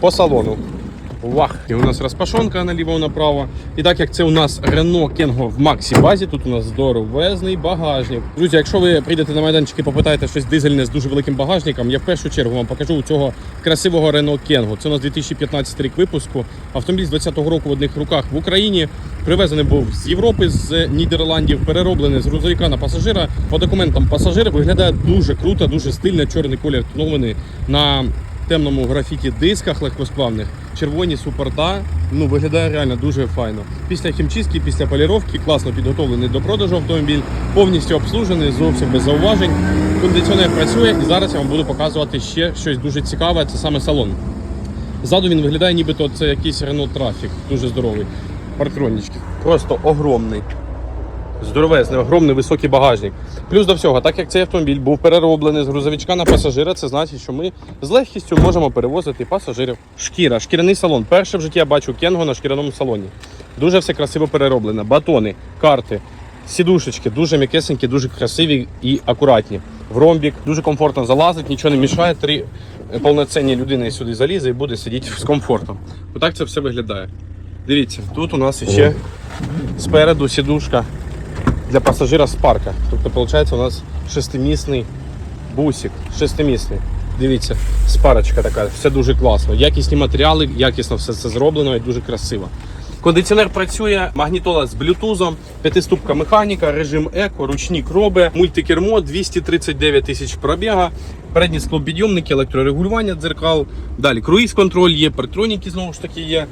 По салону. Вах! І у нас розпашонка наліво направо. І так як це у нас Renault Kengo в Максі базі, тут у нас здоровезний багажник. Друзі, якщо ви прийдете на майданчик і попитаєте щось дизельне з дуже великим багажником, я в першу чергу вам покажу у цього красивого Renault Kengo. Це у нас 2015 рік випуску. Автомобіль з 20-го року в одних руках в Україні. Привезений був з Європи, з Нідерландів, перероблений з грузовика на пасажира. По документам пасажира виглядає дуже круто, дуже стильно. Чорний колір тонований на темному графіті дисках легкосплавних, червоні супорта. Ну виглядає реально дуже файно. Після хімчистки, після поліровки, класно підготовлений до продажу автомобіль, повністю обслужений, зовсім без зауважень. Кондиціонер працює, і зараз я вам буду показувати ще щось дуже цікаве. Це саме салон. Ззаду він виглядає, нібито це якийсь Renault Traffic, дуже здоровий. Парктронічки. Просто огромний. Здоровезний, огромний високий багажник. Плюс до всього, так як цей автомобіль був перероблений з грузовичка на пасажира, це значить, що ми з легкістю можемо перевозити пасажирів. Шкіра, шкіряний салон. Перше в житті я бачу кенго на шкіряному салоні. Дуже все красиво перероблене. Батони, карти, сідушечки, дуже м'якесенькі, дуже красиві і акуратні. В ромбік дуже комфортно залазить, нічого не мішає. Три повноцінні людини сюди залізе і буде сидіти з комфортом. Отак це все виглядає. Дивіться, тут у нас ще спереду сідушка для пасажира з парка. Тобто, виходить, у нас шестимісний бусик. Шестимісний. Дивіться, спарочка така, все дуже класно. Якісні матеріали, якісно все це зроблено і дуже красиво. Кондиціонер працює, магнітола з блютузом, п'ятиступка механіка, режим еко, ручні кроби, мультикермо, 239 тисяч пробіга, передні склопідйомники, електрорегулювання дзеркал. Далі круїз-контроль є, партроніки знову ж таки є.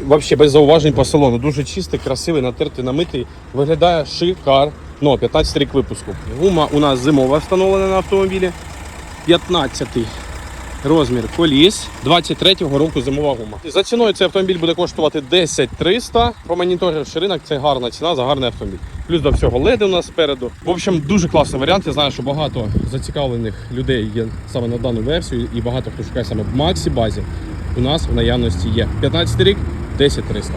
Вообще без зауважень по салону. Дуже чистий, красивий, натертий, намитий. Виглядає шикарно. 15 рік випуску. Гума у нас зимова встановлена на автомобілі. 15 розмір коліс. 23-го року зимова гума. За ціною цей автомобіль буде коштувати 10 300. Промоніторивши ринок, це гарна ціна за гарний автомобіль. Плюс до всього леди у нас спереду. В общем, дуже класний варіант. Я знаю, що багато зацікавлених людей є саме на дану версію, і багато хто шукає саме в Максі базі. У нас в наявності є 15 рік, 10 300.